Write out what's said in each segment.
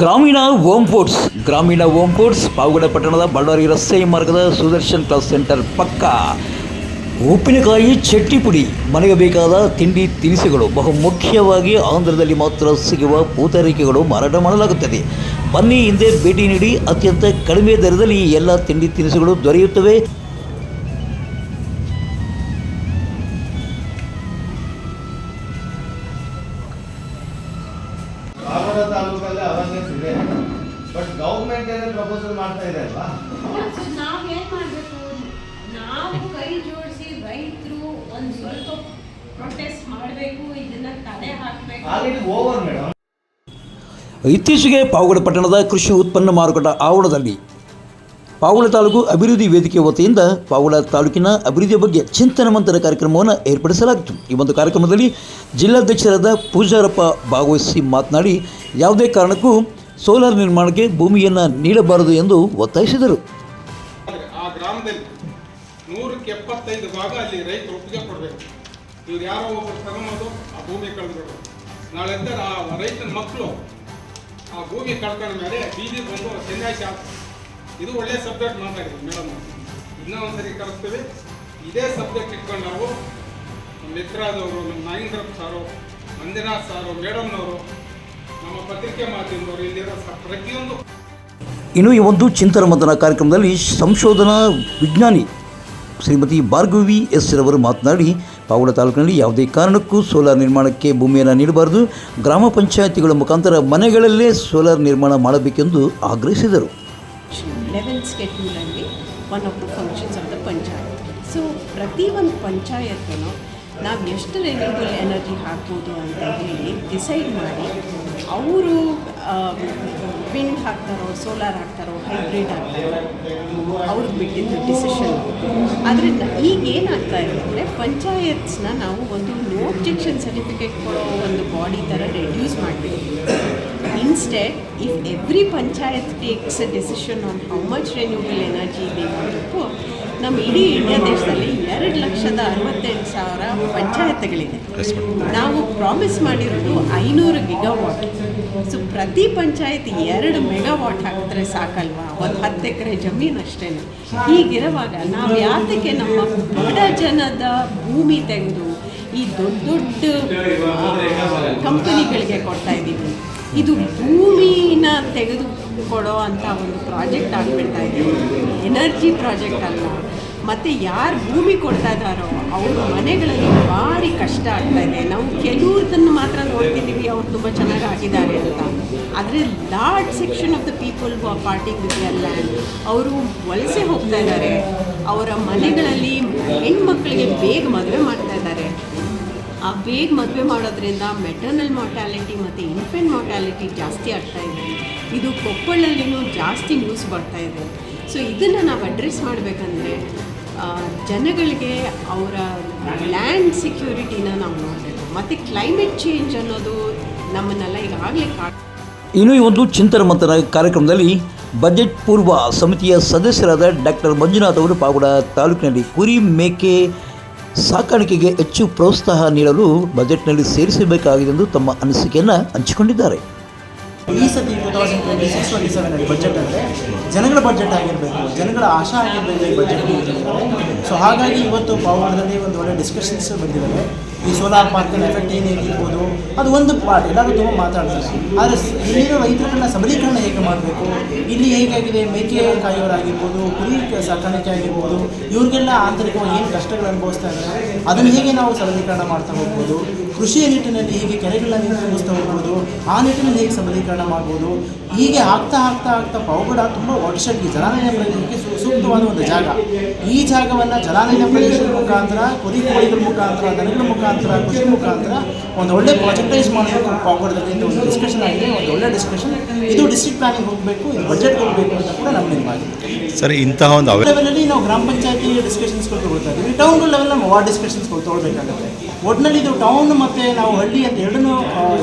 ಗ್ರಾಮೀಣ ಓಮ್ ಫೋರ್ಟ್ಸ್, ಗ್ರಾಮೀಣ ಓಮ್ ಫೋರ್ಟ್ಸ್ ಪಾವಗಡ ಪಟ್ಟಣದ ಬಳ್ಳಾರಿ ರಸ್ತೆ ಮಾರ್ಗದ ಸುದರ್ಶನ್ ಕ್ಲಾಸ್ ಸೆಂಟರ್ ಪಕ್ಕ. ಉಪ್ಪಿನಕಾಯಿ ಚಟ್ನಿ ಪುಡಿ ಮನೆಗೆ ಬೇಕಾದ ತಿಂಡಿ ತಿನಿಸುಗಳು, ಬಹು ಮುಖ್ಯವಾಗಿ ಆಂಧ್ರದಲ್ಲಿ ಮಾತ್ರ ಸಿಗುವ ಪೂತರಿಕೆಗಳು ಮಾರಾಟ ಮಾಡಲಾಗುತ್ತದೆ. ಬನ್ನಿ ಹಿಂದೆ ಭೇಟಿ ನೀಡಿ, ಅತ್ಯಂತ ಕಡಿಮೆ ದರದಲ್ಲಿ ಎಲ್ಲ ತಿಂಡಿ ತಿನಿಸುಗಳು ದೊರೆಯುತ್ತವೆ. ಬಟ್ ಗೌರ್ಮೆಂಟ್ ಏನೇ ಪ್ರಪೋಸಲ್ ಮಾಡ್ತಾ ಇದೆ ಅಲ್ವಾ? ನಾವೇನ್ ಮಾಡ್ಬೇಕು? ನಾವು ಕೈ ಜೋಡಿಸಿ ರೈತರು ಒಂದ್ ಸ್ವಲ್ಪ ಪ್ರೊಟೆಸ್ಟ್ ಮಾಡಬೇಕು ಇದನ್ನ ತಡೆ ಹಾಕ್ಬೇಕು. ಆಲ್ರೆಡಿ ಓವರ್ ಮೇಡಮ್ ಇತ್ತೀಚೆಗೆ ಪಾವಗಡ ಪಟ್ಟಣದ ಕೃಷಿ ಉತ್ಪನ್ನ ಮಾರುಕಟ್ಟೆ ಆವರಣದಲ್ಲಿ ಪಾವಗಡ ತಾಲೂಕು ಅಭಿವೃದ್ಧಿ ವೇದಿಕೆ ವತಿಯಿಂದ ಪಾವಗಡ ತಾಲೂಕಿನ ಅಭಿವೃದ್ಧಿಯ ಬಗ್ಗೆ ಚಿಂತನ ಮಂಥನ ಕಾರ್ಯಕ್ರಮವನ್ನು ಏರ್ಪಡಿಸಲಾಗಿತ್ತು. ಈ ಒಂದು ಕಾರ್ಯಕ್ರಮದಲ್ಲಿ ಜಿಲ್ಲಾಧ್ಯಕ್ಷರಾದ ಪೂಜಾರಪ್ಪ ಭಾಗವಹಿಸಿ ಮಾತನಾಡಿ ಯಾವುದೇ ಕಾರಣಕ್ಕೂ ಸೋಲಾರ್ ನಿರ್ಮಾಣಕ್ಕೆ ಭೂಮಿಯನ್ನು ನೀಡಬಾರದು ಎಂದು ಒತ್ತಾಯಿಸಿದರು. ಆ ಗ್ರಾಮದಲ್ಲಿ ನೂರಕ್ಕೆ ಎಪ್ಪತ್ತೈದು ಭಾಗ ಅಲ್ಲಿ ರೈತರು ಒಪ್ಪಿಗೆ ಕೊಡಬೇಕು. ಇವ್ರು ಯಾರೋ ಒಬ್ಬರು ತಗೊಂಬೋದು ಆ ಭೂಮಿ ಕಳೆದ್ಬಿಡೋದು ನಾಳೆ ಆ ರೈತನ ಮಕ್ಕಳು ಆ ಭೂಮಿ ಕಳ್ಕೊಂಡ ಮೇಲೆ ಬೀದಿ ಬಂದು ಚೆನ್ನೈ ಶಾಪ್ ಇದು ಒಳ್ಳೆ ಸಬ್ಜೆಕ್ಟ್ ಮಾತಾಡಿದ್ರು ಮೇಡಮ್ ಇನ್ನೂ ಒಂದ್ಸರಿ ಕಲಿಸ್ತೀವಿ ಇದೇ ಸಬ್ಜೆಕ್ಟ್ ಇಟ್ಕೊಂಡು ನಾವು ನಮ್ಮ ಮಿತ್ರಾದವರು, ನಮ್ಮ ನಾಗೇಂದ್ರಪ್ಪ ಸಾರು, ಮಂಜುನಾಥ್ ಸಾರು, ಮೇಡಮ್ನವರು ನಮ್ಮ ಪತ್ರಿಕೆ ಮಾಧ್ಯಮದವರು ಇಲ್ಲಿರೋ ಪ್ರತಿಯೊಂದು ಇನ್ನು ಈ ಒಂದು ಚಿಂತನ ಮಂಥನ ಕಾರ್ಯಕ್ರಮದಲ್ಲಿ ಸಂಶೋಧನಾ ವಿಜ್ಞಾನಿ ಶ್ರೀಮತಿ ಭಾರ್ಗವಿ ಎಸ್ ರವರು ಮಾತನಾಡಿ ಪಾವಗಡ ತಾಲೂಕಿನಲ್ಲಿ ಯಾವುದೇ ಕಾರಣಕ್ಕೂ ಸೋಲಾರ್ ನಿರ್ಮಾಣಕ್ಕೆ ಭೂಮಿಯನ್ನು ನೀಡಬಾರದು. ಗ್ರಾಮ ಪಂಚಾಯತಿಗಳ ಮುಖಾಂತರ ಮನೆಗಳಲ್ಲೇ ಸೋಲಾರ್ ನಿರ್ಮಾಣ ಮಾಡಬೇಕೆಂದು ಆಗ್ರಹಿಸಿದರು. Eleven ಸ್ಕೆಡ್ಯೂಲಲ್ಲಿ one of the functions of the panchayat. So ಪ್ರತಿ ಒಂದು ನಾವು ಎಷ್ಟು ರೆನ್ಯೂಬಲ್ ಎನರ್ಜಿ ಹಾಕ್ಬೋದು ಅಂತ ಹೇಳಿ ಡಿಸೈಡ್ ಮಾಡಿ ಅವರು ವಿಂಡ್ ಹಾಕ್ತಾರೋ ಸೋಲಾರ್ ಹಾಕ್ತಾರೋ ಹೈಬ್ರಿಡ್ ಹಾಕ್ತಾರೋ ಅವ್ರಿಗೆ ಬಿಟ್ಟಿದ್ದು ಡಿಸಿಷನ್ ಆದ್ದರಿಂದ ಈಗ ಏನಾಗ್ತಾ ಇದೆ ಅಂದರೆ ಪಂಚಾಯತ್ಸ್ನ ನಾವು ಒಂದು ನೋ ಅಬ್ಜೆಕ್ಷನ್ ಸರ್ಟಿಫಿಕೇಟ್ ಕೊಡೋ ಒಂದು ಬಾಡಿ ಥರ ರೆಡ್ಯೂಸ್ ಮಾಡಬೇಕು. Instead if every panchayat takes a decision on how much renewable energy ಮಾಡಬೇಕು ನಮ್ಮ ಇಡೀ ಇಂಡಿಯಾ ದೇಶದಲ್ಲಿ ಎರಡು ಲಕ್ಷದ ಅರವತ್ತೆಂಟು ಸಾವಿರ ಪಂಚಾಯತ್ಗಳಿದೆ. ನಾವು ಪ್ರಾಮಿಸ್ ಮಾಡಿರೋದು ಐನೂರು ಗಿಗಾವಾಟ್ ಸೊ ಪ್ರತಿ ಪಂಚಾಯತ್ ಎರಡು ಮೆಗಾವಾಟ್ ಹಾಕಿದ್ರೆ ಸಾಕಲ್ವಾ? ಒಂದು ಹತ್ತು ಎಕರೆ ಜಮೀನು ಅಷ್ಟೇ ಹೀಗಿರುವಾಗ ನಾವು ಯಾತಕ್ಕೆ ನಮ್ಮ ಬಡ ಜನದ ಭೂಮಿ ತೆಗೆದು ಈ ದೊಡ್ಡ ದೊಡ್ಡ ಕಂಪನಿಗಳಿಗೆ ಕೊಡ್ತಾ ಇದ್ದೀವಿ. ಇದು ಭೂಮಿನ ತೆಗೆದು ಕೊಡೋ ಅಂಥ ಒಂದು ಪ್ರಾಜೆಕ್ಟ್ ಆಗಿಬಿಡ್ತಾ ಇದೆ. ಎನರ್ಜಿ ಪ್ರಾಜೆಕ್ಟ್ ಅಲ್ಲ ಮತ್ತು ಯಾರು ಭೂಮಿ ಕೊಡ್ತಾ ಇದ್ದಾರೋ ಅವ್ರ ಮನೆಗಳಲ್ಲಿ ಭಾರಿ ಕಷ್ಟ ಆಗ್ತಾ ಇದೆ. ನಾವು ಕೆಲವ್ರದನ್ನು ಮಾತ್ರ ನೋಡ್ತಿದ್ದೀವಿ, ಅವ್ರು ತುಂಬ ಚೆನ್ನಾಗಿ ಆಗಿದ್ದಾರೆ ಅಂತ. ಆದರೆ large section of the people ಆ ಪಾರ್ಟಿಂಗ್ ವಿತ್ ಲ್ಯಾಂಡ್ ಅವರು ವಲಸೆ ಹೋಗ್ತಾ ಇದ್ದಾರೆ. ಅವರ ಮನೆಗಳಲ್ಲಿ ಹೆಣ್ಮಕ್ಳಿಗೆ ಬೇಗ ಮದುವೆ ಮಾಡ್ತಾ ಇದ್ದಾರೆ. ಆ ಬೇಗ ಮದುವೆ ಮಾಡೋದ್ರಿಂದ ಮೆಟರ್ನಲ್ ಮಾರ್ಟಾಲಿಟಿ ಮತ್ತು ಇನ್ಫೆಂಟ್ ಮಾರ್ಟಾಲಿಟಿ ಜಾಸ್ತಿ ಆಗ್ತಾ ಇದೆ. ಇದು ಕೊಪ್ಪಳಲ್ಲಿನೂ ಜಾಸ್ತಿ ನ್ಯೂಸ್ ಬರ್ತಾ ಇದೆ. ಸೊ ಇದನ್ನು ನಾವು ಅಡ್ರೆಸ್ ಮಾಡಬೇಕಂದ್ರೆ ಜನಗಳಿಗೆ ಅವರ ಲ್ಯಾಂಡ್ ಸೆಕ್ಯೂರಿಟಿನ ನಾವು ನೋಡಬೇಕು. ಮತ್ತು ಕ್ಲೈಮೇಟ್ ಚೇಂಜ್ ಅನ್ನೋದು ನಮ್ಮನ್ನೆಲ್ಲ ಈಗಾಗಲೇ ಕಾ ಇನ್ನು ಈ ಒಂದು ಚಿಂತನ ಮಂಥನ ಕಾರ್ಯಕ್ರಮದಲ್ಲಿ ಬಜೆಟ್ ಪೂರ್ವ ಸಮಿತಿಯ ಸದಸ್ಯರಾದ ಡಾಕ್ಟರ್ ಮಂಜುನಾಥ್ ಅವರು ಪಾವಗಡ ತಾಲೂಕಿನಲ್ಲಿ ಕುರಿ ಮೇಕೆ ಸಾಕಾಣಿಕೆಗೆ ಹೆಚ್ಚು ಪ್ರೋತ್ಸಾಹ ನೀಡಲು ಬಜೆಟ್ನಲ್ಲಿ ಸೇರಿಸಬೇಕಾಗಿದೆ ಎಂದು ತಮ್ಮ ಅನಿಸಿಕೆಯನ್ನು ಹಂಚಿಕೊಂಡಿದ್ದಾರೆ. ಈ ಸತಿ two thousand twenty six twenty ಸೆವೆನಲ್ಲಿ budget ಅಂದರೆ ಜನಗಳ ಬಜೆಟ್ ಆಗಿರಬೇಕು. ಜನಗಳ ಆಶಾ ಆಗಿರಬೇಕು ಈ ಬಜೆಟ್ ಸೊ ಹಾಗಾಗಿ ಇವತ್ತು ಪಾವಗಡದಲ್ಲಿ ಒಂದು ಒಳ್ಳೆ ಡಿಸ್ಕಷನ್ಸ್ ಬಂದಿದ್ದಾವೆ. ಈ ಸೋಲಾರ್ ಪಾರ್ಕಿನ ಎಫೆಕ್ಟ್ ಏನೇನಿರ್ಬೋದು ಅದು ಒಂದು ಪಾರ್ಟ್ ಎಲ್ಲರೂ ತುಂಬ ಮಾತಾಡ್ತಾರೆ. ಆದರೆ ಇಲ್ಲಿನ ರೈತರನ್ನ ಸಬಲೀಕರಣ ಹೇಗೆ ಮಾಡಬೇಕು? ಇಲ್ಲಿ ಹೇಗಾಗಿದೆ? ಮೇಕೆ ಕಾಯೋರಾಗಿರ್ಬೋದು ಕುರಿ ಸಾಕಾಣಿಕೆ ಆಗಿರ್ಬೋದು, ಇವ್ರಿಗೆಲ್ಲ ಆಂತರಿಕವಾಗಿ ಏನು ಕಷ್ಟಗಳು ಅನುಭವಿಸ್ತಾ ಇದ್ದಾರೆ ಅದನ್ನು ಹೇಗೆ ನಾವು ಸಬಲೀಕರಣ ಮಾಡ್ತಾ ಹೋಗ್ಬೋದು? ಕೃಷಿಯ ನಿಟ್ಟಿನಲ್ಲಿ ಹೇಗೆ ಕೆರೆಗಳನ್ನು ನಿರ್ಮಿಸ್ತಾ ಹೋಗ್ಬೋದು ಆ ನಿಟ್ಟಿನಲ್ಲಿ ಹೇಗೆ ಸಬಲೀಕರಣ ಮಾಡ್ಬೋದು ಹೀಗೆ ಆಗ್ತಾ ಆಗ್ತಾ ಆಗ್ತಾ ಪೌಗಡ ತುಂಬ ವಾಟರ್ಶೆಡ್ಗೆ ಜಲಾನಯನ ಪ್ರದೇಶಕ್ಕೆ ಸೂಕ್ತವಾದ ಒಂದು ಜಾಗ. ಈ ಜಾಗವನ್ನು ಜಲಾನಯನ ಪ್ರದೇಶದ ಮುಖಾಂತರ ಕುರಿ ಕೋಳಿಗಳ ಮುಖಾಂತರ ದನಗಳ ಮುಖಾಂತರ ಕೃಷಿ ಮುಖಾಂತರ ಒಂದು ಒಳ್ಳೆ ಪ್ರಾಜೆಕ್ಟೈಸ್ ಮಾಡಬೇಕು ಪೌಗಡದಲ್ಲಿ ಅಂತ ಒಂದು ಡಿಸ್ಕಷನ್ ಆಗಿದೆ. ಒಂದು ಒಳ್ಳೆ ಡಿಸ್ಕಷನ್ ಇದು ಡಿಸ್ಟ್ರಿಕ್ಟ್ ಪ್ಲಾನಿಂಗ್ ಹೋಗಬೇಕು ಇದು ಬಜೆಟ್ ಹೋಗಬೇಕು ಅಂತ ಕೂಡ ನಮ್ಮ ನಿರ್ಮಾಣ ಸರ್ ಇಂತಹ ಒಂದು ಲೆವೆಲಲ್ಲಿ ನಾವು ಗ್ರಾಮ ಪಂಚಾಯತಿ ಡಿಸ್ಕಷನ್ಸ್ಗಳು ತಗೊಳ್ತಾ ಇದ್ದೀವಿ. ಟೌನ್ ಲೆವೆಲ್ ನಾವು ವಾರ್ಡ್ ಡಿಸ್ಕಷನ್ಸ್ಗಳು ತೊಗೊಳ್ಬೇಕಾಗುತ್ತೆ. ಒಟ್ಟಿನಲ್ಲಿ ಇದು ಟೌನ್ ಮತ್ತು ನಾವು ಹಳ್ಳಿ ಅಂತ ಎರಡನ್ನೂ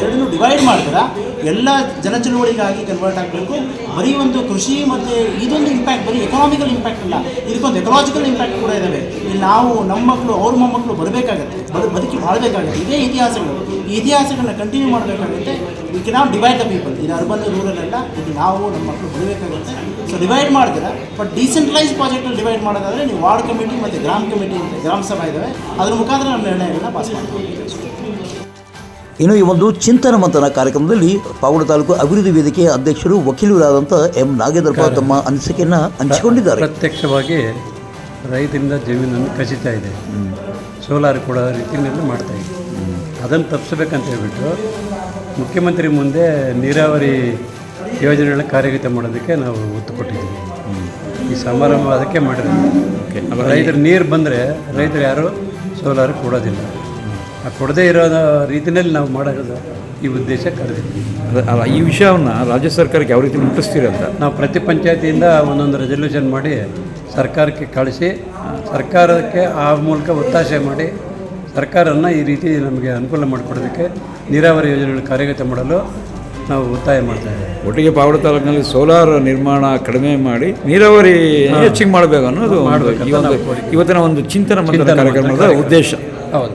ಎರಡನ್ನೂ ಡಿವೈಡ್ ಮಾಡಿದ್ರೆ ಎಲ್ಲ ಜನಚಳುವಳಿಗಾಗಿ ಕನ್ವರ್ಟ್ ಆಗಬೇಕು. ಬರೀ ಒಂದು ಕೃಷಿ ಮತ್ತು ಇದೊಂದು ಇಂಪ್ಯಾಕ್ಟ್ ಬರೀ ಎಕನಾಮಿಕಲ್ ಇಂಪ್ಯಾಕ್ಟ್ ಇಲ್ಲ ಇದಕ್ಕೊಂದು ಎಕಲಾಜಿಕಲ್ ಇಂಪ್ಯಾಕ್ಟ್ ಕೂಡ ಇದ್ದಾವೆ ಇಲ್ಲಿ ನಾವು ನಮ್ಮ ಮಕ್ಕಳು ಅವ್ರ ಮೊಮ್ಮಕ್ಕಳು ಬರಬೇಕಾಗತ್ತೆ. ಬದು ಬದುಕಿ ಬಾಳಬೇಕಾಗತ್ತೆ. ಇದೇ ಇತಿಹಾಸಗಳು. ಈ ಇತಿಹಾಸಗಳನ್ನ ಕಂಟಿನ್ಯೂ ಮಾಡಬೇಕಾಗುತ್ತೆ. We not divide the people ಇದು ಅರ್ಬನ್ ರೂರಲ್ ಅಲ್ಲ. ಇದು ನಾವು ನಮ್ಮ ಮಕ್ಕಳು ಬರಬೇಕಾಗುತ್ತೆ. ಸೊ ಡಿವೈಡ್ ಮಾಡಿದ್ರೆ ಬಟ್ ಡಿಸೆಂಟ್ರಲೈಸ್ ಪ್ರಾಜೆಕ್ಟಲ್ಲಿ ಡಿವೈಡ್ ಮಾಡೋದಾದರೆ ನೀವು ವಾರ್ಡ್ ಕಮಿಟಿ ಮತ್ತು ಗ್ರಾಮ ಕಮಿಟಿ ಅಂತ ಗ್ರಾಮ ಸಭಾ ಇದ್ದಾವೆ ಅದರ ಮುಖಾಂತರ ನಮ್ಮ ನಿರ್ಣಯಗಳನ್ನ ಪಾಸ್ ಮಾಡ್ತೀವಿ. ಇನ್ನು ಈ ಒಂದು ಚಿಂತನ ಮಂಥನ ಕಾರ್ಯಕ್ರಮದಲ್ಲಿ ಪಾವಗಡ ತಾಲೂಕು ಅಭಿವೃದ್ಧಿ ವೇದಿಕೆಯ ಅಧ್ಯಕ್ಷರು ವಕೀಲರಾದಂಥ ಎಂ ನಾಗೇಂದ್ರಪ್ಪ ತಮ್ಮ ಅನಿಸಿಕೆಯನ್ನು ಹಂಚಿಕೊಂಡಿದ್ದಾರೆ. ಪ್ರತ್ಯಕ್ಷವಾಗಿ ರೈತರಿಂದ ಜಮೀನನ್ನು ಕಸಿತಾ ಇದೆ. ಸೋಲಾರ್ ಕೂಡ ರೀತಿಯಲ್ಲಿ ಮಾಡ್ತಾ ಇದೆ. ಅದನ್ನು ತಪ್ಪಿಸ್ಬೇಕಂತ ಹೇಳ್ಬಿಟ್ಟು ಮುಖ್ಯಮಂತ್ರಿ ಮುಂದೆ ನೀರಾವರಿ ಯೋಜನೆಗಳನ್ನ ಕಾರ್ಯಗತ ಮಾಡೋದಕ್ಕೆ ನಾವು ಒತ್ತು ಕೊಟ್ಟಿದ್ದೀವಿ. ಈ ಸಮಾರಂಭ ಅದಕ್ಕೆ ಮಾಡಿರೋದು. ರೈತರು ನೀರು ಬಂದರೆ ರೈತರು ಯಾರು ಸೋಲಾರ್ ಕೊಡೋದಿಲ್ಲ. ಕೊಡದೇ ಇರೋ ರೀತಿಯಲ್ಲಿ ನಾವು ಮಾಡೋದು ಈ ಉದ್ದೇಶ ಕರೆದಿದ್ದೀವಿ. ಅಲ್ಲ ಈ ವಿಷಯವನ್ನು ರಾಜ್ಯ ಸರ್ಕಾರಕ್ಕೆ ಯಾವ ರೀತಿ ಮುಟ್ಟಿಸ್ತೀರಂತ ನಾವು ಪ್ರತಿ ಪಂಚಾಯತಿಯಿಂದ ಒಂದೊಂದು ರೆಸಲ್ಯೂಷನ್ ಮಾಡಿ ಸರ್ಕಾರಕ್ಕೆ ಕಳಿಸಿ ಸರ್ಕಾರಕ್ಕೆ ಆ ಮೂಲಕ ಒತ್ತಾಸೆ ಮಾಡಿ ಸರ್ಕಾರವನ್ನು ಈ ರೀತಿ ನಮಗೆ ಅನುಕೂಲ ಮಾಡಿಕೊಡೋದಕ್ಕೆ ನೀರಾವರಿ ಯೋಜನೆಗಳ ಕಾರ್ಯಗತ ಮಾಡಲು ನಾವು ಒತ್ತಾಯ ಮಾಡ್ತಾ ಇದ್ದೇವೆ. ಒಟ್ಟಿಗೆ ಪಾವಡ ತಾಲೂಕಿನಲ್ಲಿ ಸೋಲಾರ್ ನಿರ್ಮಾಣ ಕಡಿಮೆ ಮಾಡಿ ನೀರಾವರಿ ಹೆಚ್ಚಿಗೆ ಮಾಡಬೇಕು ಅನ್ನೋದು ಮಾಡಬೇಕು ಮಾಡ್ಬೇಕಂತ ಒಂದು ಇವತ್ತಿನ ಒಂದು ಚಿಂತನ ಕಾರ್ಯಕ್ರಮದ ಉದ್ದೇಶ. ಹೌದು.